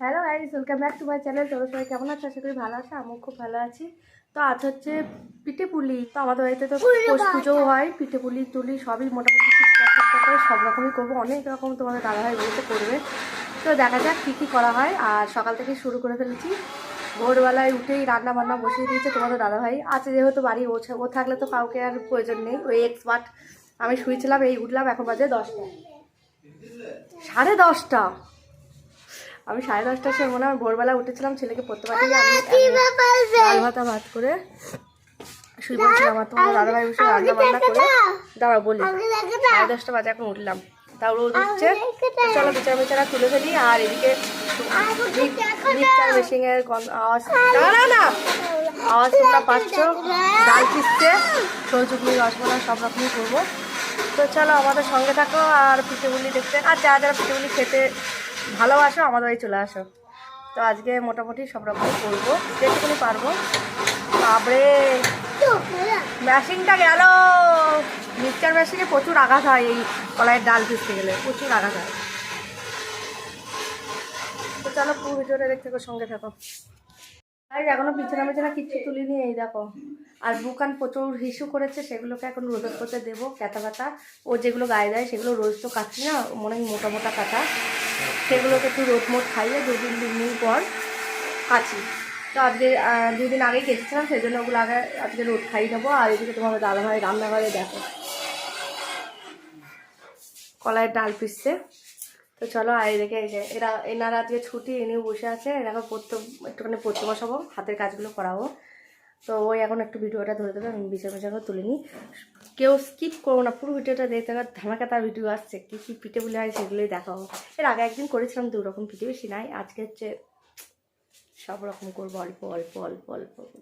Hello guys welcome back to my channel তোমরা সবাই কেমন আছো? আশা করি ভালো আছো আমিও খুব ভালো আছি। তো আজ হচ্ছে পিঠে পুলি তো আমাদের বাড়িতে তো পৌষ পুজোও হয় পিঠে পুলি তুলি সবই মোটামুটি ঠিকঠাক ঠিকঠাক করে সব রকমই করব। অনেক রকম তোমাদের দাদাভাই বলতে করবে। তো দেখা যাক কী কী করা হয়। আর সকাল থেকে শুরু করে ফেলেছি। ভোরবেলায় উঠেই রান্না বান্না বসিয়ে দিয়েছে তোমাদের দাদাভাই। আছে যেহেতু বাড়ি ও ও থাকলে তো কাউকে আর প্রয়োজন নেই। ওই এক্সপার্ট আমি শুয়েছিলাম এই উঠলাম এখন বাজে দশটা। সাড়ে দশটা? আমি সাড়ে দশটার সময় মনে হয় ভোরবেলা উঠেছিলাম ছেলেকে পড়তে পাঠিয়ে আমি ডাল ভাতা ভাত করে শুয়ে পড়েছিলাম আর তোমার দাদাভাই বসে রান্না বান্না করে দাঁড়া বলি। সাড়ে দশটা বাজে এখন উঠলাম। তাও রোদ উঠছে চলো বিচার বিচারা তুলে ফেলি আর এদিকে মেশিনের আওয়াজ না আওয়াজ তোমরা পাচ্ছ। ডাল পিসছে। সৌচুকলি রসগোল্লা সব রকমই করব। তো চলো আমাদের সঙ্গে থাকো আর পিঠেগুলি দেখতে। আর যারা যারা পিঠেগুলি খেতে ভালোবাসো, আমাদের বাড়ি চলে আসো। তো আজকে মোটামুটি সব রকম করব, যেটুকুনি পারব। তারপরে মেশিনটা গেল! মিক্সচার মেশিনে প্রচুর আঘাত হয়, এই কলাইয়ের ডাল পিসতে গেলে, প্রচুর আঘাত হয়। তো চলো পুরো ভিডিওটা দেখতে সঙ্গে থাকো। আর এখনও পিছনে পিছনে কিচ্ছু তুলিনি, এই দেখো। আর বুকান প্রচুর হিসু করেছে, সেগুলোকে এখন রোদ করতে দেবো ক্যাতা কাটা ও যেগুলো গায়ে দেয়, সেগুলো রোজ তো কাটছি না মনে হয় মোটা মোটা কাটা সেগুলোকে একটু রোদ মোট খাইয়ে দুদিন দিন পর কাচি। তো আজকে দুদিন আগে কেটেছিলাম সেই জন্য ওগুলো আগে, আজকে রোদ খাইয়ে দেবো। আর এদিকে তোমার দাদা ভাই রান্নাঘরে দেখো। কলাইয়ের ডাল পিসছে। তো চলো, আর এদিকে এই যে, এরা, এনারা আজকে ছুটি, এনেও বসে আছে এনাকে পড়তে, একটুখানি পড়তে বসাবো, হাতের কাজগুলো করাবো। তো ওই এখন একটু ভিডিওটা ধরে দেবে আমি বিছানা বিছানা তুলে নিই। কেউ স্কিপ করব না, পুরো ভিডিওটা দেখতে থাকো, ধামাকা তার ভিডিও আসছে, কী কী পিঠে বলে হয় সেগুলোই দেখাবো এর আগে একদিন করেছিলাম, দু রকম পিঠে বেশি নাই, আজকে হচ্ছে সব রকম করব, অল্প অল্প অল্প অল্প করে।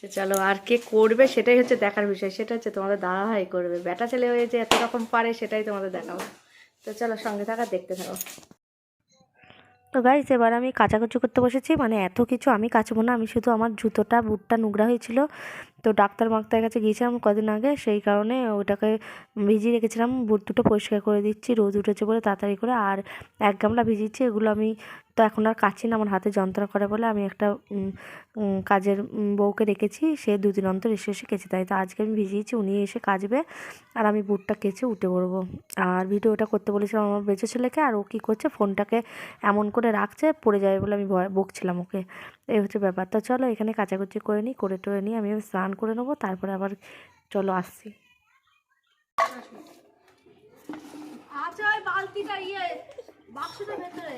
তো চলো, আর কে করবে সেটাই হচ্ছে দেখার বিষয়, সেটা হচ্ছে তোমাদের দাদা ভাই করবে। বেটা ছেলে হয়ে যে এত রকম পারে, সেটাই তোমাদের দেখাবো। তো চলো সঙ্গে থাকা, দেখতে থাকো। তো গাইজ এবার আমি কাচাকুচি করতে বসেছি। মানে এত কিছু আমি কাচবো না, আমি শুধু আমার জুতোটা, বুটটা নোংরা হয়েছিল। তো ডাক্তার মাক্তার কাছে গিয়েছিলাম কদিন আগে, সেই কারণে ওটাকে ভিজিয়ে রেখেছিলাম। বুট দুটো পরিষ্কার করে দিচ্ছি, রোদ উঠেছে বলে তাড়াতাড়ি করে, আর এক গামলা ভিজিয়েছি, এগুলো আমি তো এখন আর কাছি না, আমার হাতে যন্ত্রণা করে বলে আমি একটা কাজের বউকে রেখেছি, সে দুদিন অন্তর এসে এসে কেচে দেয়। তো আজকে আমি ভিজিয়েছি, উনি এসে কাচবে, আর আমি বুটটা কেচে উঠে পড়ব। আর ভিডিওটা করতে বলেছিলাম আমার বেঁচে ছেলেকে, আর ও কী করছে, ফোনটাকে এমন করে রাখছে, পড়ে যাবে বলে আমি বকছিলাম ওকে। এই হচ্ছে ব্যাপার। তো চলো এখানে কাচাকুচি করে নিই করে টোরে নিই আমি স্নান করে নেব তারপরে আবার চলো আসছি। আচ্ছা ওই বালতিটা ইয়ে বাক্সটা ভেতরে।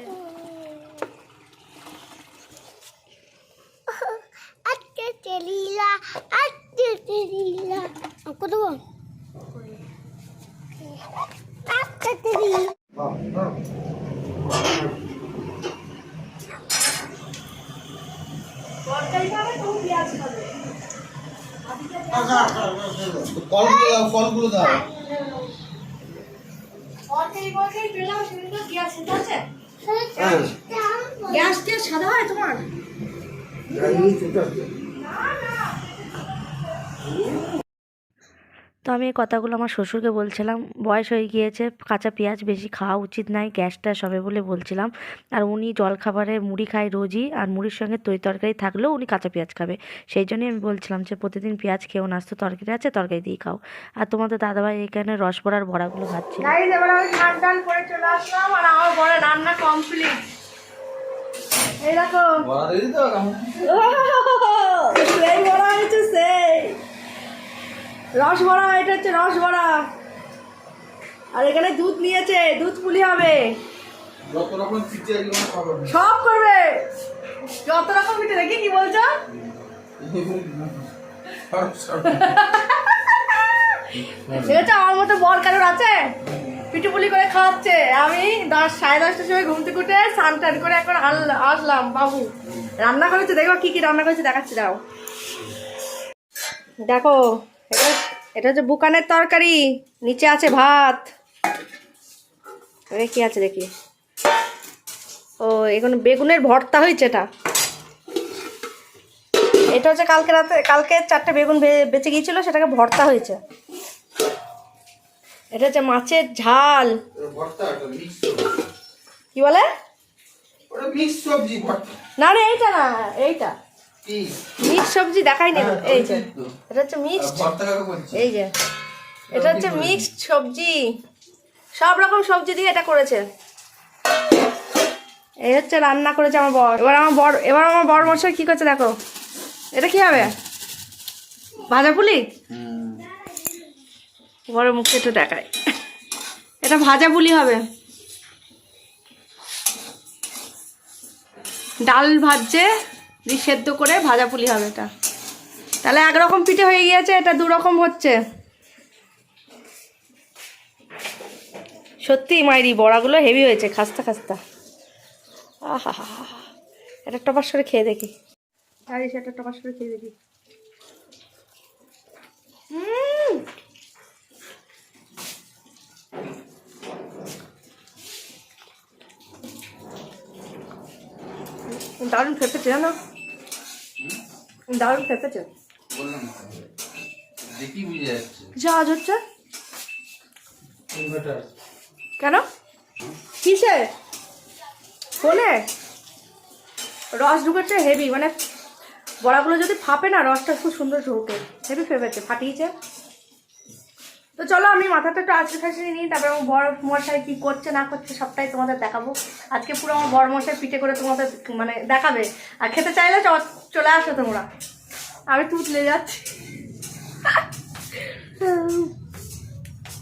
আজকে তেলিলা আজকে তেলিলা কত বল? আজকে তেলিলা ফলগুলো দাও ফলগুলো গ্যাস ট্যাস সাদা হয় তোমার তো আমি এই কথাগুলো আমার শ্বশুরকে বলছিলাম বয়স হয়ে গিয়েছে কাঁচা পেঁয়াজ বেশি খাওয়া উচিত নাই গ্যাস ট্যাস হবে বলে বলছিলাম। আর উনি জল খাবারে মুড়ি খায় রোজই আর মুড়ির সঙ্গে তৈ তরকারি থাকলেও উনি কাঁচা পেঁয়াজ খাবে। সেই জন্যই আমি বলছিলাম যে প্রতিদিন পেঁয়াজ খেয়েও নাস্তো তরকারি আছে তরকারি দিয়ে খাও। আর তোমাদের দাদাভাই এখানে রস বড়ার বড়াগুলো রান্না কমপ্লিট এই দেখো। বড়া হবে কেমন? সেই বড়া হয়েছে সেই। রস বড়া এটা হচ্ছে রস বড়া আর এখানে দুধ নিয়েছে দুধ পুলি হবে। সব করবে। যত রকম পিঠে দেখি কি বলছো। ঠিক আছে আমার মতো বর কারোর আছে? পিঠে পুলি করে খাওয়াচ্ছে। আমি দশ সাড়ে দশটার সময় ঘুম থেকে উঠে স্নান টান করে এখন আসলাম বাবু। রান্না করেছে? দেখো কি কি রান্না করেছে দেখাচ্ছি দাও দেখো এটা এটা হচ্ছে বুকানের তরকারি। নিচে আছে ভাত। কি আছে দেখি? ও এখন বেগুনের ভর্তা হয়েছে এটা। এটা হচ্ছে কালকে রাতে কালকে চারটে বেগুন বেঁচে গিয়েছিল সেটাকে ভর্তা হয়েছে। এটা হচ্ছে মাছের ঝাল। কি বলে? না না এইটা না এইটা। মিক্স সবজি দেখাই নেই। হ্যাঁ, এই যে এটা হচ্ছে মিক্সড এই যে এটা হচ্ছে মিক্সড সবজি। সব রকম সবজি দিয়ে এটা করেছে। এই হচ্ছে রান্না করেছে আমার বর। এবার আমার বর এবার আমার বর মশাই কি করছে দেখো। এটা কি হবে? ভাজা পুলি? বড় মুখে একটু দেখায় এটা ভাজা পুলি হবে। ডাল ভাজছে। দিয়ে সেদ্ধ করে ভাজা পুলি হবে এটা। তাহলে একরকম পিঠে হয়ে গিয়েছে, এটা দু রকম হচ্ছে। সত্যি মাইরি, বড়াগুলো হেভি হয়েছে, খাস্তা খাস্তা। আহা এটা টপাস করে খেয়ে দেখি। টপাস করে খেয়ে দেখি। উম। দারুণ ফেপেছে জানো? দারুণ যাচ্ছে। কিছু আওয়াজ হচ্ছে কেন? কিসে? ফোনে? রস ঢুকেছে হেভি মানে বড়াগুলো যদি ফাপে না রসটা খুব সুন্দর ঢুকে। হেভি ফেপেছে ফাটিয়েছে। তো চলো আমি মাথাটা একটু আজকে ফাঁসিয়ে নিই, তারপরে আমার বড় মশাই কী করছে না করছে সবটাই তোমাদের দেখাবো। আজকে পুরো আমার বড় মশাই পিঠে করে তোমাদের মানে দেখাবে। আর খেতে চাইলে চলে আসো তোমরা। আমি তুতলে যাচ্ছি।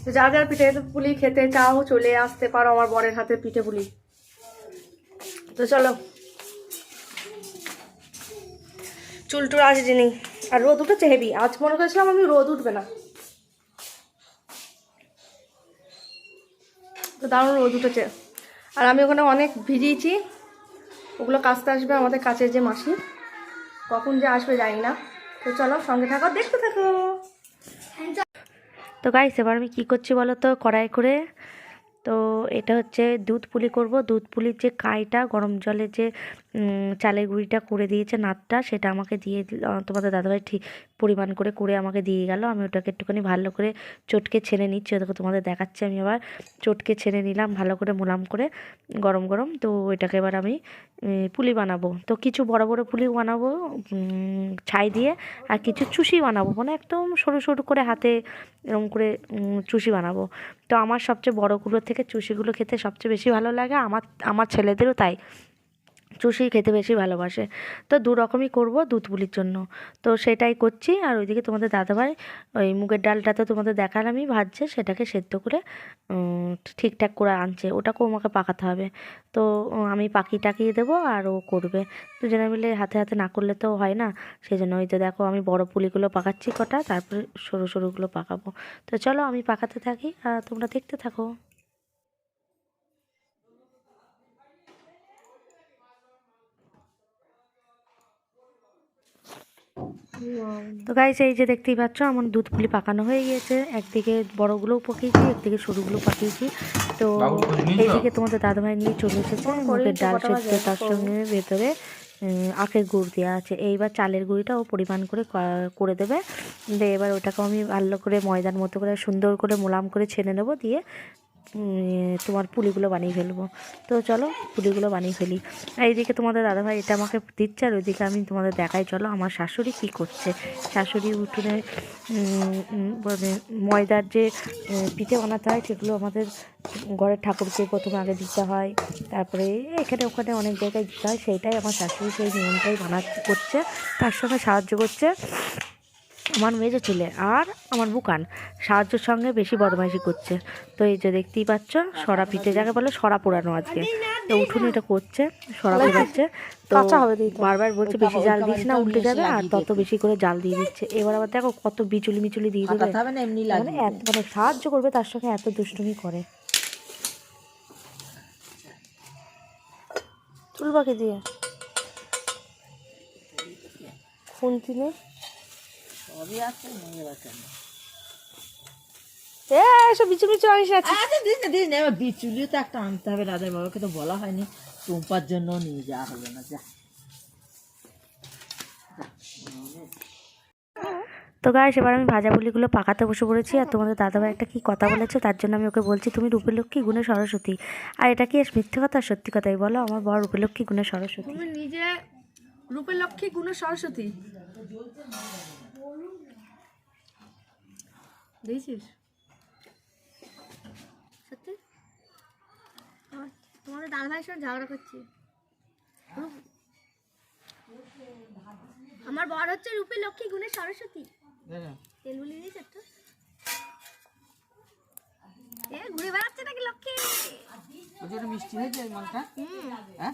তো যারা পিঠে পুলি খেতে চাও, চলে আসতে পারো আমার বরের হাতে পিঠে পুলি। তো চলো। চুল টুল আসে নি আর রোদ উঠেছে হেভি। আজ মনে করেছিলাম আমি রোদ উঠবে না। তো দারুণ রোদ উঠেছে। আর আমি ওখানে অনেক ভিজিয়েছি। ওগুলো কাচতে আসবে আমাদের কাছের যে মাসি। কখন যে আসবে জানি না। তো চলো সঙ্গে থাকো, দেখতে থাকো। তো গাইস এবার আমি কী করছি বলো তো? কড়াই করে। তো এটা হচ্ছে দুধ পুলি করব। দুধ পুলির যে কাইটা, গরম জলে যে চালের গুঁড়িটা করে দিয়েছে নাতটা, সেটা আমাকে দিয়ে তোমাদের দাদাভাই ঠিক পরিমাণ করে করে আমাকে দিয়ে গেল। আমি ওটাকে একটুখানি ভালো করে চটকে ছেনে নিচ্ছি। ওটাকে তোমাদের দেখাচ্ছি আমি আবার। চটকে ছেনে নিলাম, ভালো করে মোলাম করে গরম গরম। তো এটাকে এবার আমি পুলি বানাবো। তো কিছু বড় বড় পুলি বানাবো ছাই দিয়ে, আর কিছু চুষি বানাবো। মানে একদম সরু সরু করে হাতে এরকম করে চুষি বানাবো। তো আমার সবচেয়ে বড়গুলোর থেকে চুষিগুলো খেতে সবচেয়ে বেশি ভালো লাগে। আমার আমার ছেলেদেরও তাই। চুষি খেতে বেশি ভালোবাসে। তো দু রকমই করব দুধ পুলির জন্য। তো সেটাই করছি আর ওইদিকে তোমাদের দাদাভাই ওই মুগের ডালটা তো তোমাদের দেখালামই, ভাজছে, সেটাকে সেদ্ধ করে ঠিকঠাক করে আনছে। ওটাকেও আমাকে পাকাতে হবে। তো আমি পাকিয়ে টাকিয়ে দেবো আর ও করবে। দুজনে মিলে হাতে হাতে না করলে তো হয় না। সেই জন্য ওই তো দেখো আমি বড় পুলিগুলো পাকাচ্ছি কটা, তারপরে সরু সরুগুলো পাকাবো। তো চলো আমি পাকাতে থাকি, আর তোমরা দেখতে থাকো। তো গাইস এই যে দেখতেই পাচ্ছ আমার দুধ পুলি পাকানো হয়ে গিয়েছে। একদিকে বড়গুলোও পাকিয়েছি একদিকে সরুগুলো পাকিয়েছি। তো? এইদিকে তোমাদের দাদাভাই নিয়ে চলে এসেছে। মুগের ডাল সেদ্ধ তার সঙ্গে ভেতরে আখের গুড় দেওয়া আছে। এইবার চালের গুঁড়িটা ও পরিমাণ করে করে দেবে। দিয়ে এবার ওটাকে আমি ভালো করে ময়দার মতো করে সুন্দর করে মোলাম করে ছেনে নেব দিয়ে তোমার পুলিগুলো বানিয়ে ফেলব। তো চলো, পুলিগুলো বানিয়ে ফেলি। আর এইদিকে তোমাদের দাদাভাই এটা আমাকে দিচ্ছে, আর ওইদিকে আমি তোমাদের দেখাই। চলো, আমার শাশুড়ি কী করছে? শাশুড়ি উঠোনে মানে ময়দার যে পিঠে বানাতে হয়, সেগুলো আমাদের ঘরের ঠাকুরকে প্রথমে আগে দিতে হয়। তারপরে এখানে ওখানে অনেক জায়গায় দিতে হয়। সেইটাই আমার শাশুড়ি সেই নিয়মটাই বানাচ্ছে, করছে। তার সঙ্গে সাহায্য করছে। আমার মেজো ছেলে আর আমার বুকান সাহায্যের সঙ্গে বেশি বদমাইশি করছে। তো এই যে দেখতেই পাচ্ছ সরা পিঠে যাকে বলে সরা পোড়ানো আজকে। তো উঠুন এটা করছে সরা পোড়াচ্ছে। তো বারবার বলছে বেশি জাল দিস না উল্টে যাবে আর তত বেশি করে জাল দিয়ে দিচ্ছে। এবার আবার দেখো কত বিচুলি মিচুলি দিয়ে দেবে। না এমনি মানে এত মানে সাহায্য করবে তার সঙ্গে এত দুষ্টুমি করে। চুল দিয়ে। খুন্তি নে। সবই আছে রাখেন এসব বিচু বিচু আনিস না। দিন না দিন এবার বিচুলিও তো একটা আনতে হবে রাজার বাবাকে তো বলা হয়নি। টুম্পার জন্য নিয়ে যাওয়া হবে না যা। তো গাছ এবার আমি ভাজাপুলিগুলো পাকাতে বসে পড়েছি আর তোমাদের দাদাভাই একটা কি কথা বলেছে তার জন্য আমি ওকে বলছি তুমি রূপের লক্ষ্মী গুণে সরস্বতী। আর এটা কি মিথ্যে কথা আর সত্যি কথাই বলো আমার বড় রূপের লক্ষ্মী গুণে সরস্বতী। নিজে রূপের লক্ষ্মী গুণ সরস্বতী। দিয়েছিস সত্যি? আমার- তোমাদের দাদা ভাইয়ের সঙ্গে ঝগড়া করছি। রূপ- আমার বর হচ্ছে রূপের লক্ষ্মী গুণের সরস্বতী। তেল বলি দিয়েছে তো এ ঘুরে বেড়াচ্ছে নাকি লক্ষ্মী? মিষ্টি হয়েছে মালটা? হ্যাঁ?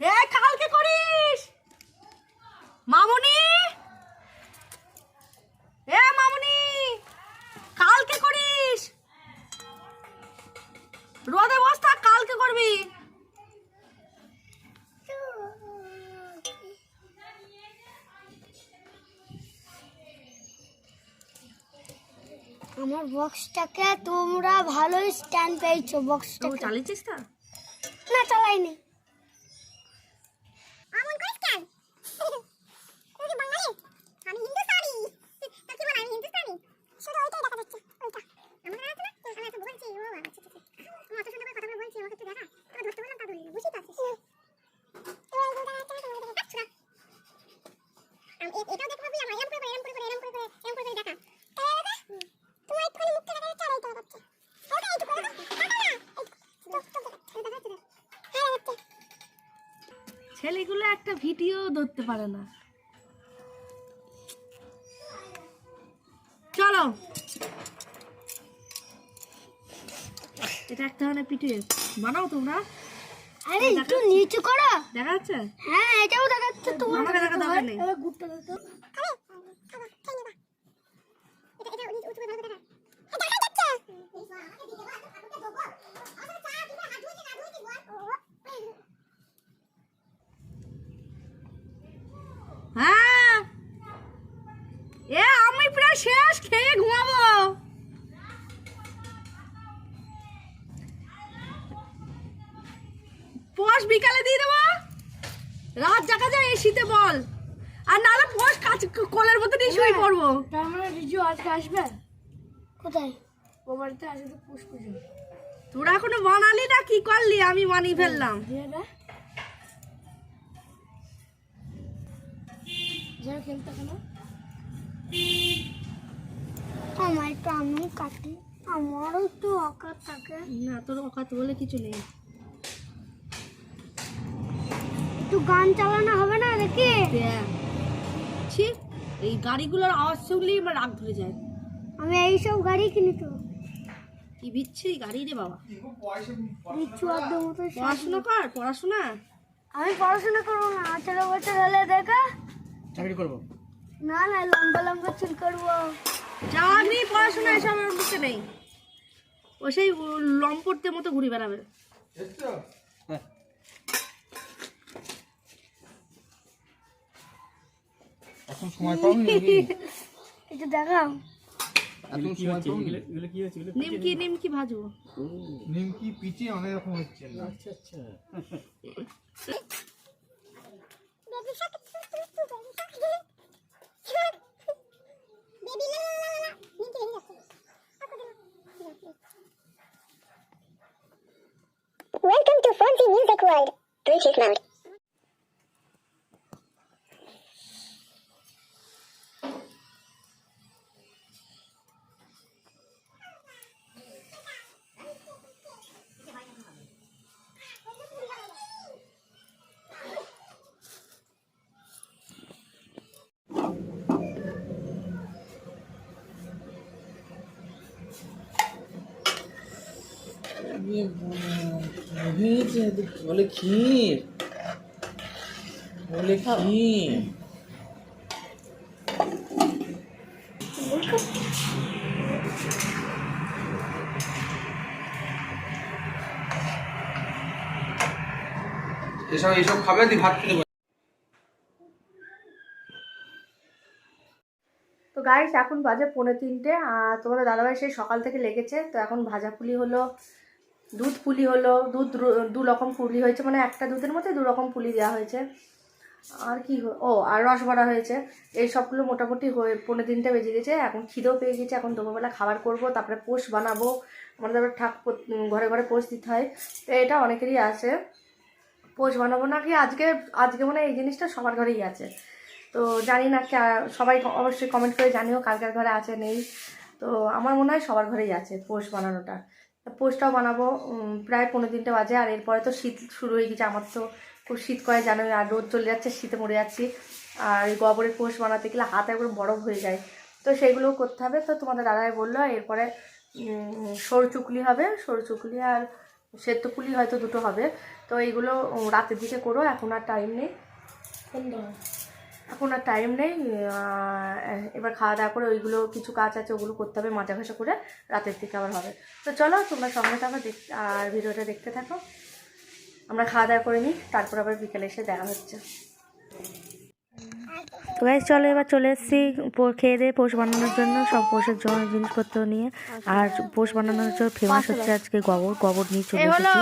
এ কালকে করিস মামুনি এ মামুনি কালকে করিস রোদে বস থাক কালকে করবি আমার বক্সটাকে তোমরা ভালোই স্ট্যান্ড পেয়েছ বক্সটা চালিয়েছিস না চালাইনি আমন করিস কেন তুই কি বাঙালি আমি হিন্দুস্তানি তা কি বল আমি হিন্দুস্তানি শুধু ওইটাই দেখা যাচ্ছে ওইটা আমার আছে না আমি একটা বলছি ও বাবা আচ্ছা ঠিক আছে আমি অত সুন্দর করে কথাগুলো বলছি আমাকে একটু দেখা আমি ধরতে বললাম তা ধরিনি বুঝি পারছিস এটাও দেখতে পাবি আমার এরম করে এরম করে এরম করে এরম করে দেখা তোমার একটুখানি মুখটা দেখা যাচ্ছে আর এইটা দেখাচ্ছে ওটা এইটুকু দেখা না দেখা যাচ্ছে হ্যাঁ দেখাচ্ছে ছেলেগুলো একটা ভিডিও ধরতে পারে না। চলো। এটা একটা ধরনের পিঠে। বানাও তোমরা। আরে একটু নিচু করো। দেখা যাচ্ছে হ্যাঁ এটাও দেখাচ্ছে তোমার। আমাকে দেখা দরকার নেই। গুড়টা দেখো আরে খাবার খেয়ে নেবা এটা এটা উঁচু করে ভালো দেখা দেখা যাচ্ছে হ্যাঁ এ আমি প্রায় শেষ খেয়ে ঘুমাবো পোষ বিকালে দিয়ে দেবো রাত জাগা যায় এই শীতে বল আর নাহলে পোষ কাজ নিয়ে পড়ব তার মানে রিজু আজকে আসবে? কোথায়? ও বাড়িতে আসবে তো পুষ পুজো তোরা এখনও বানালি না? কি করলি? আমি বানিয়ে ফেললাম। খেলতে কেন আমার একটু আমি কাটি আমারও একটু অকার থাকে। না তোর অকাত বলে কিছু নেই। একটু গান চালানো হবে না দেখি। ছি এই গাড়িগুলোর আওয়াজ শুনলেই আমার রাগ ধরে যায়। আমি এইসব গাড়ি কিনি তো। কি বিচ্ছি গাড়ি রে বাবা। বিচ্ছু অর্ধ মতো পড়াশোনা কর পড়াশোনা? আমি পড়াশোনা করব না আঠেরো বছর হলে দেখা। চাকরি করব? না না লম্বা লম্বা চুল করব। চাকরি পড়াশোনা এসব আমার মুখে নেই। ও সেই লম্পটদের মতো ঘুরে বেড়াবে এখন সময় পাওনি নাকি? একটু দেখাও এখন সময় পাওনি নিমকি নিমকি ভাজবো নিমকি পিচে অনেক রকম হচ্ছে আচ্ছা আচ্ছা Welcome to Fonzie Music World. Bluetooth mode. বলে ক্ষীর বলে ক্ষীর এসব এইসব খাবে তুই ভাত খেতে তো গাইস এখন বাজে পৌনে তিনটে আর তোমাদের দাদাভাই সেই সকাল থেকে লেগেছে তো এখন ভাজা পুলি হলো দুধ পুলি হলো, দুধ দু রকম পুলি হয়েছে মানে একটা দুধের মধ্যে দু রকম পুলি দেওয়া হয়েছে। আর কি ও, আর রস ভরা হয়েছে। এই সবগুলো মোটামুটি হয়ে পনেরো দিনটা বেজে গেছে, এখন খিদেও পেয়ে গেছে, এখন দুপুরবেলা খাবার করব, তারপরে পোষ বানাবো। আমাদের তারপরে ঠাক, ঘরে ঘরে পোষ দিতে হয়, তো এটা অনেকেরই আছে। পোষ বানাবো নাকি? আজকে আজকে মানে এই জিনিসটা সবার ঘরেই আছে। তো জানি না কা- সবাই অবশ্যই কমেন্ট করে জানিও, কার কার ঘরে আছে, নেই। তো আমার মনে হয় সবার ঘরেই আছে পোষ বানানোটা। পোষটাও বানাবো প্রায় পনেরো দিনটা বাজে, আর এরপরে তো শীত শুরু হয়ে গেছে, আমার তো খুব শীত করে জানোই, আর রোদ চলে যাচ্ছে, শীতে মরে যাচ্ছি। আর এই গোবরের পোস্ট বানাতে গেলে হাত একবার বরফ হয়ে যায়। তো সেইগুলোও করতে হবে, তো তোমাদের দাদাই বলল এরপরে সরু চুকলি হবে, সরু চুকলি আর সেদ্ধ পুলি হয়তো দুটো হবে। তো এইগুলো রাতের দিকে করো, এখন আর টাইম নেই। এখন আর টাইম নেই এবার খাওয়া দাওয়া করে ওইগুলো কিছু কাজ আছে ওগুলো করতে হবে মাজা ঘষা করে রাতের দিকে আবার হবে। তো চলো তোমরা সঙ্গে থাকো দেখ আর ভিডিওটা দেখতে থাকো। আমরা খাওয়া দাওয়া করে নিই তারপর আবার বিকেলে এসে দেখা হচ্ছে। তো গাইজ চলো এবার চলে এসেছি খেয়ে দিয়ে পোষ বানানোর জন্য সব পোষের জন্য জিনিসপত্র নিয়ে। আর পোষ বানানোর জন্য ফেমাস হচ্ছে আজকে গোবর গোবর নিয়ে চলে এসেছি।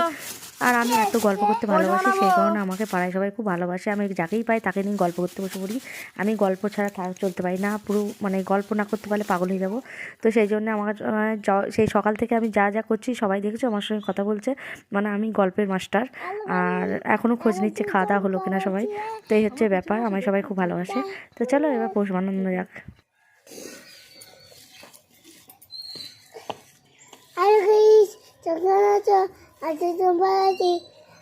আর আমি এত গল্প করতে ভালোবাসি সেই কারণে আমাকে পাড়ায় সবাই খুব ভালোবাসে। আমি যাকেই পাই তাকে নিয়ে গল্প করতে বসে পড়ি। আমি গল্প ছাড়া চলতে পারি না, পুরো মানে গল্প না করতে পারলে পাগল হয়ে যাব। তো সেই জন্য আমার সেই সকাল থেকে আমি যা যা করছি সবাই দেখেছ, আমার সঙ্গে কথা বলছে। মানে আমি গল্পের মাস্টার। আর এখনও খোঁজ নিচ্ছে খাওয়া দাওয়া হলো কিনা সবাই। তো এই হচ্ছে ব্যাপার, আমায় সবাই খুব ভালোবাসে। তো চলো এবার পোষ বানানো যাক। গাইস আজকে তোমার আছি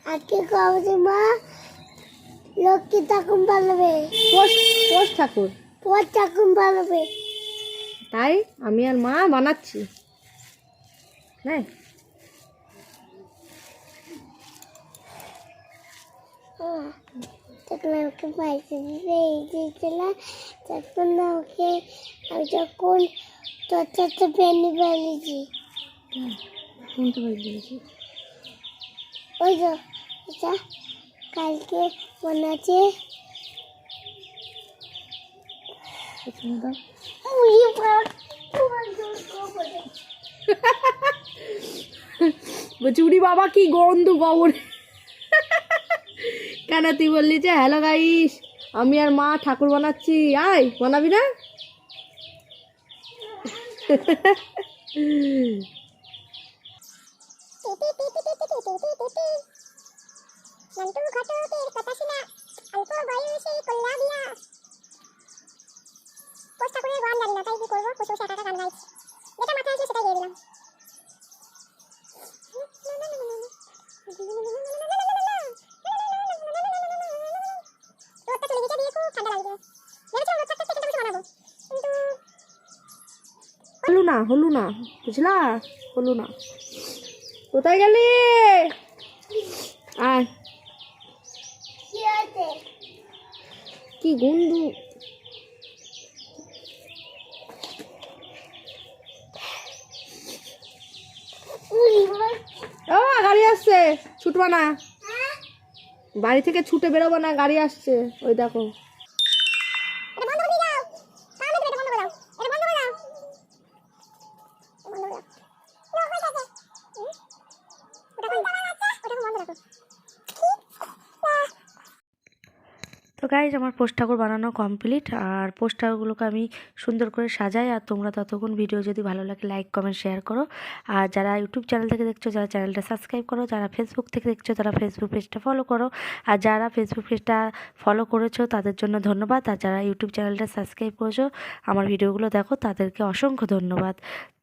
আজকে কবে মা? লক্ষ্মী ঠাকুর পালবে। পোষ পোষ ঠাকুর। পর ঠাকুর পালবে। তাই আমি আর মা বানাচ্ছি। হ্যাঁ তখন আমাকে পয়সা দিতে দিয়েছিলাম তখন আমাকে আমি যখন তোর সাথে পেনি বানিয়েছি শুনতে পাইছি ওই তো এটা কালকে মনে আছে। করে বাবা কি গন্ধ গোবর কেন তুই বললি যে, হ্যালো গাইস, আমি আর মা ঠাকুর বানাচ্ছি। আয়, বানাবি না? নন্টু ঘটকের কথা শোনা অল্প বয়সে কল্লা দিয়া পোস্ট করে গান জানি না তাই কি করব একা একা গান গাইছি যেটা মাথায় আছে সেটাই গিয়ে দিলাম হলু না হলু না, বুঝলা? হলু না। কোথায় গেলি? আয়। কি গন্ধু ও গাড়ি আসছে। ছুটবা না। বাড়ি থেকে ছুটে বেরোবো না গাড়ি আসছে। ওই দেখো এটা বন্ধ করে দাও সামনে এটা বন্ধ করে দাও এটা বন্ধ করে দাও বন্ধ করে দাও না হয়ে গেছে হুম? ওটা কোন দাঁড়া আছে ওটা বন্ধ রাখো তো গাইজ আমার পোস্ট ঠাকুর বানানো কমপ্লিট আর পোস্ট ঠাকুরগুলোকে আমি সুন্দর করে সাজাই, আর তোমরা ততক্ষণ ভিডিও যদি ভালো লাগে লাইক কমেন্ট শেয়ার করো। আর যারা ইউটিউব চ্যানেল থেকে দেখছ, যারা চ্যানেলটা সাবস্ক্রাইব করো, যারা ফেসবুক থেকে দেখছ, তারা ফেসবুক পেজটা ফলো করো। আর যারা ফেসবুক পেজটা ফলো করেছ, তাদের জন্য ধন্যবাদ। আর যারা ইউটিউব চ্যানেলটা সাবস্ক্রাইব করেছ, আমার ভিডিওগুলো দেখো, তাদেরকে অসংখ্য ধন্যবাদ।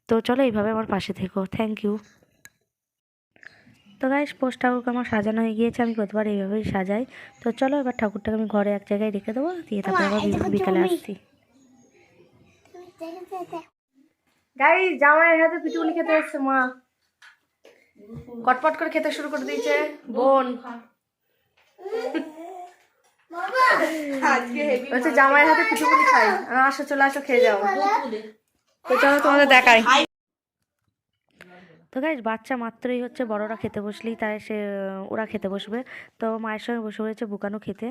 তো চলো, এইভাবে আমার পাশে থেকো। থ্যাংক ইউ তো গাইস পোষ ঠাকুরকে আমার সাজানো হয়ে গিয়েছে আমি প্রতিবার এইভাবেই সাজাই। তো চলো এবার ঠাকুরটাকে আমি ঘরে এক জায়গায় রেখে দেবো দিয়ে তারপর আবার বিকালে আসছি। গাই জামাইয়ের হাতে পিটুনি খেতে এসছে মা। কটপট করে খেতে শুরু করে দিয়েছে বোন। বলছে জামাইয়ের হাতে পিটুনি খাই। আসো চলে আসো খেয়ে যাও। তো চলো তোমাদের দেখাই। তো গাইজ বাচ্চা মাত্রই হচ্ছে বড়রা খেতে বসলেই তাই সে ওরা খেতে বসবে। তো মায়ের সঙ্গে বসে পড়েছে বুকানো খেতে।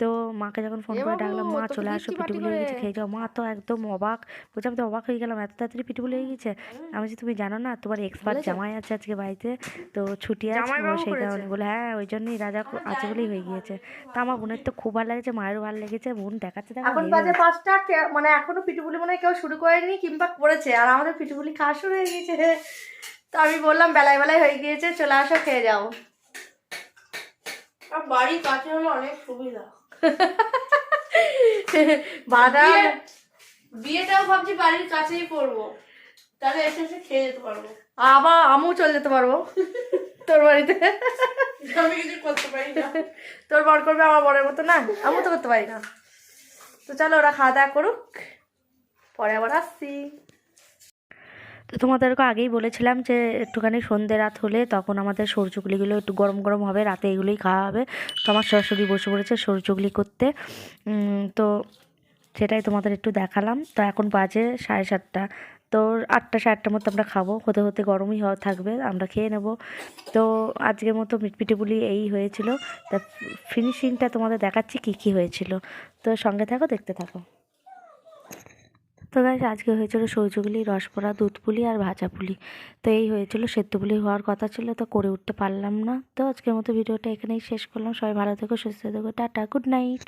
তো মাকে যখন ফোন করে ডাকলাম মা চলে আসো বাটি হয়ে গেছে খেয়ে যাও। মা তো একদম অবাক। বলছে আমি তো অবাক হয়ে গেলাম এত তাড়াতাড়ি পিটুগুলি হয়ে গেছে? আমি যে তুমি জানো না তোমার এক্সপার্ট জামাই আছে আজকে বাড়িতে তো ছুটি আছে সেই? কারণে বলে হ্যাঁ ওই জন্যই রাজা আছে বলেই হয়ে গিয়েছে। তা আমার বোনের তো খুব ভালো লেগেছে মায়েরও ভালো লেগেছে বোন দেখাচ্ছে দেখো এখন বাজে পাঁচটা মানে এখনও পিঠুপুলি মনে হয় কেউ শুরু করেনি কিংবা করেছে আর আমাদের পিঠুপুলি খাওয়া শুরু হয়ে গিয়েছে। তো আমি বললাম বেলায় বেলায় হয়ে গিয়েছে চলে আসো খেয়ে যাও। কাছে হলে অনেক সুবিধা। বাধা বিয়েটাও ভাবছি বাড়ির কাছেই করব। তাহলে এসে এসে খেয়ে যেতে পারব। আবার আমিও চলে যেতে পারব। তোর বাড়িতে। আমি কিছু করতে পারি না। তোর বর করবে আমার বরের মতো না? আমিও তো করতে পারি না। তো চলো ওরা খাওয়া দাওয়া করুক। পরে আবার আসছি। তো তোমাদেরকে আগেই বলেছিলাম যে একটুখানি সন্ধে রাত হলে তখন আমাদের সরচুগলিগুলো একটু গরম গরম হবে, রাতে এগুলোই খাওয়া হবে। তো আমার সরাসরি বসে পড়েছে সরচুগলি করতে। তো সেটাই তোমাদের একটু দেখালাম। তো এখন বাজে সাড়ে সাতটা। তো আটটা, সাড়ে আটটার মতো আমরা খাব। হতে হতে গরমই হওয়া থাকবে, আমরা খেয়ে নেব। তো আজকের মতো মিটপিটেগুলি এই হয়েছিল। তা ফিনিশিংটা তোমাদের দেখাচ্ছি কী কী হয়েছিল। তো সঙ্গে থাকো, দেখতে থাকো। তো গাইস আজকে হয়েছিল সৌজগুলি, রসপড়া দুধ পুলি আর ভাজা পুলি তো এই হয়েছিল সেদ্ধ পুলি হওয়ার কথা ছিল, তো করে উঠতে পারলাম না। তো আজকের মতো ভিডিওটা এখানেই শেষ করলাম। সবাই ভালো থেকো, সুস্থ থেকো, টাটা, গুড নাইট।